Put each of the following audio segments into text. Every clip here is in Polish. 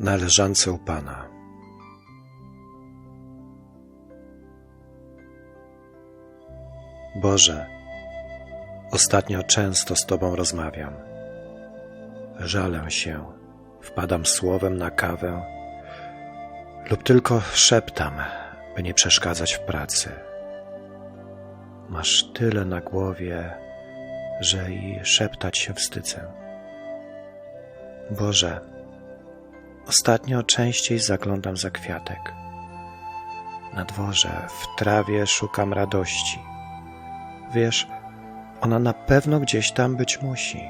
na leżance u Pana. Boże, ostatnio często z Tobą rozmawiam. Żalę się, wpadam słowem na kawę lub tylko szeptam, by nie przeszkadzać w pracy. Masz tyle na głowie, że i szeptać się wstydzę. Boże, ostatnio częściej zaglądam za kwiatek. Na dworze, w trawie szukam radości. Wiesz, ona na pewno gdzieś tam być musi.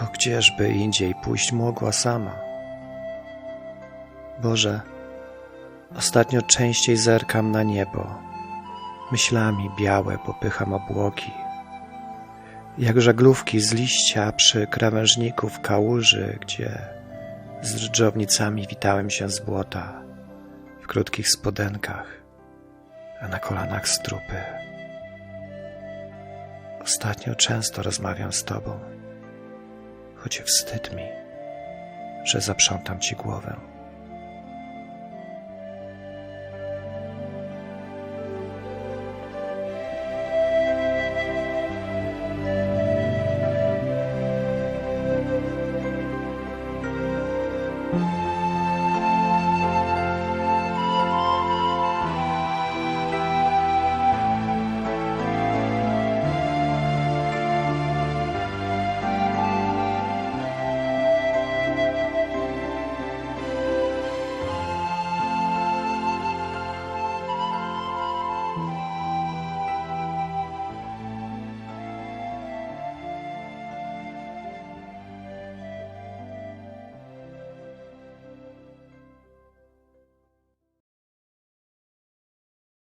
Bo gdzieżby indziej pójść mogła sama? Boże, ostatnio częściej zerkam na niebo. Myślami białe popycham obłoki. Jak żaglówki z liścia przy krawężniku w kałuży, gdzie z dżdżownicami witałem się z błota, w krótkich spodenkach, a na kolanach strupy. Ostatnio często rozmawiam z Tobą, choć wstyd mi, że zaprzątam Ci głowę.